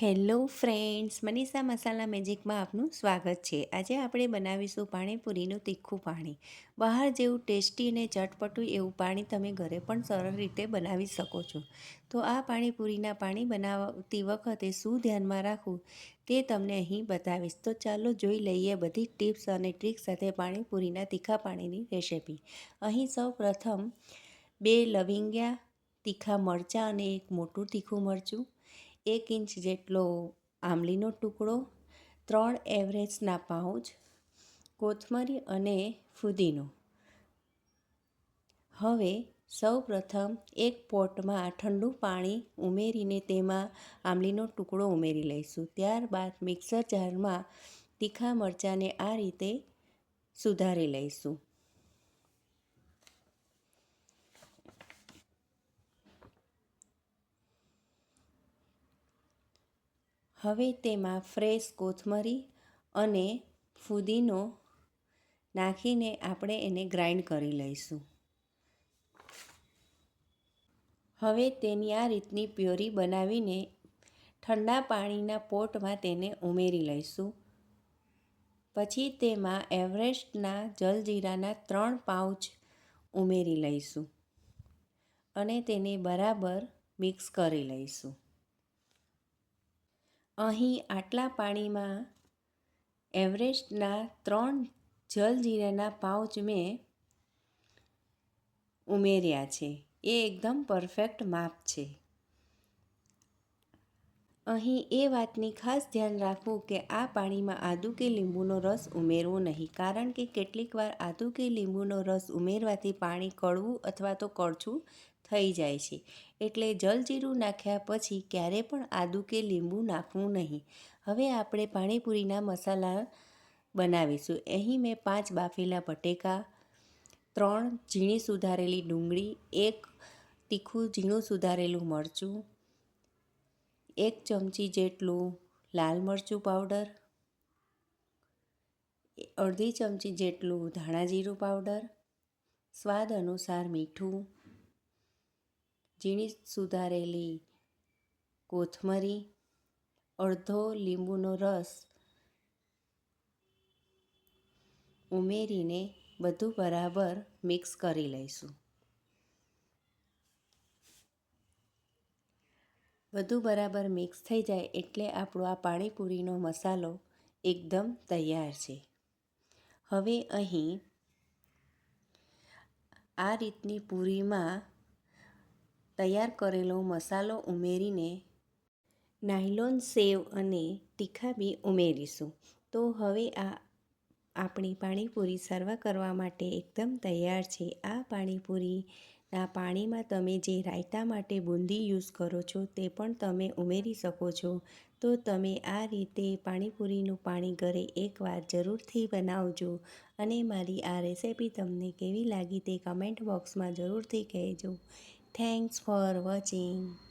Hello friends, Manisha masala મેજિકમાં આપનું સ્વાગત છે. આજે આપણે બનાવીશું પાણીપુરીનું તીખું પાણી. બહાર જેવું ટેસ્ટી અને ચટપટું એવું પાણી તમે ઘરે પણ સરળ રીતે બનાવી શકો છો. તો આ પાણીપુરીના પાણી બનાવતી વખતે શું ધ્યાનમાં રાખવું તે તમને અહીં બતાવીશ. તો ચાલો જોઈ લઈએ બધી ટિપ્સ અને ટ્રીક સાથે પાણીપુરીના તીખા પાણીની રેસિપી. અહીં સૌ પ્રથમ બે લવિંગ્યા, તીખા મરચાં અને એક મોટું તીખું મરચું એક ઇંચ જેટલો આંબલીનો ટુકડો, ત્રણ એવરેજના પાઉચ, કોથમરી અને ફુદીનો. હવે સૌ પ્રથમ એક પોટમાં ઠંડુ પાણી ઉમેરીને તેમાં આંબલીનો ટુકડો ઉમેરી લઈશું. ત્યારબાદ મિક્સર જારમાં તીખા મરચાંને આ રીતે સુધારી લઈશું. હવે તેમાં ફ્રેશ કોથમરી અને ફુદીનો નાખીને આપણે એને ગ્રાઇન્ડ કરી લઈશું. હવે તેની આ રીતની પ્યોરી બનાવીને ઠંડા પાણીના પોટમાં તેને ઉમેરી લઈશું. પછી તેમાં એવરેસ્ટના જલજીરાના ત્રણ પાઉચ ઉમેરી લઈશું અને તેને બરાબર મિક્સ કરી લઈશું. અહીં આટલા પાણીમાં એવરેસ્ટના ત્રણ જલજીરાના પાઉચ મેં ઉમેર્યા છે. એ એકદમ પરફેક્ટ માપ છે. અહીં એ વાતની ખાસ ધ્યાન રાખવું કે આ પાણીમાં આદુ કે લીંબુનો રસ ઉમેરવો નહીં. કારણ કે કેટલીક વાર આદુ કે લીંબુનો રસ ઉમેરવાથી પાણી કડવું અથવા તો કડછું થઈ જાય છે. એટલે જલજીરું નાખ્યા પછી ક્યારે પણ આદુ કે લીંબુ નાખવું નહીં. હવે આપણે પાણીપુરીના મસાલા બનાવીશું. અહીં મેં પાંચ બાફેલા બટેકા, ત્રણ ઝીણી સુધારેલી ડુંગળી, એક તીખું ઝીણું સુધારેલું મરચું એક ચમચી જેટલું લાલ મરચું પાવડર અડધી ચમચી જેટલું ધાણા જીરું પાવડર સ્વાદ અનુસાર મીઠું, ઝીણી સુધારેલી કોથમરી, અડધો લીંબુનો રસ ઉમેરીને બધું બરાબર મિક્સ કરી લઈશું. બધું બરાબર મિક્સ થઈ જાય એટલે આપણો આ પાણીપુરીનો મસાલો એકદમ તૈયાર છે. હવે અહીં આ રીતની પૂરીમાં તૈયાર કરેલો મસાલો ઉમેરીને નાયલોન સેવ અને તીખા બી ઉમેરીશું. તો હવે આ આપણી પાણીપુરી સર્વ કરવા માટે એકદમ તૈયાર છે. આ પાણીપુરીના પાણીમાં તમે જે રાયતા માટે બુંદી યુઝ કરો છો તે પણ તમે ઉમેરી શકો છો. તો તમે આ રીતે પાણીપુરીનું પાણી ઘરે એકવાર જરૂરથી બનાવજો અને મારી આ રેસિપી તમને કેવી લાગી તે કમેન્ટ બોક્સમાં જરૂરથી કહેજો. Thanks for watching.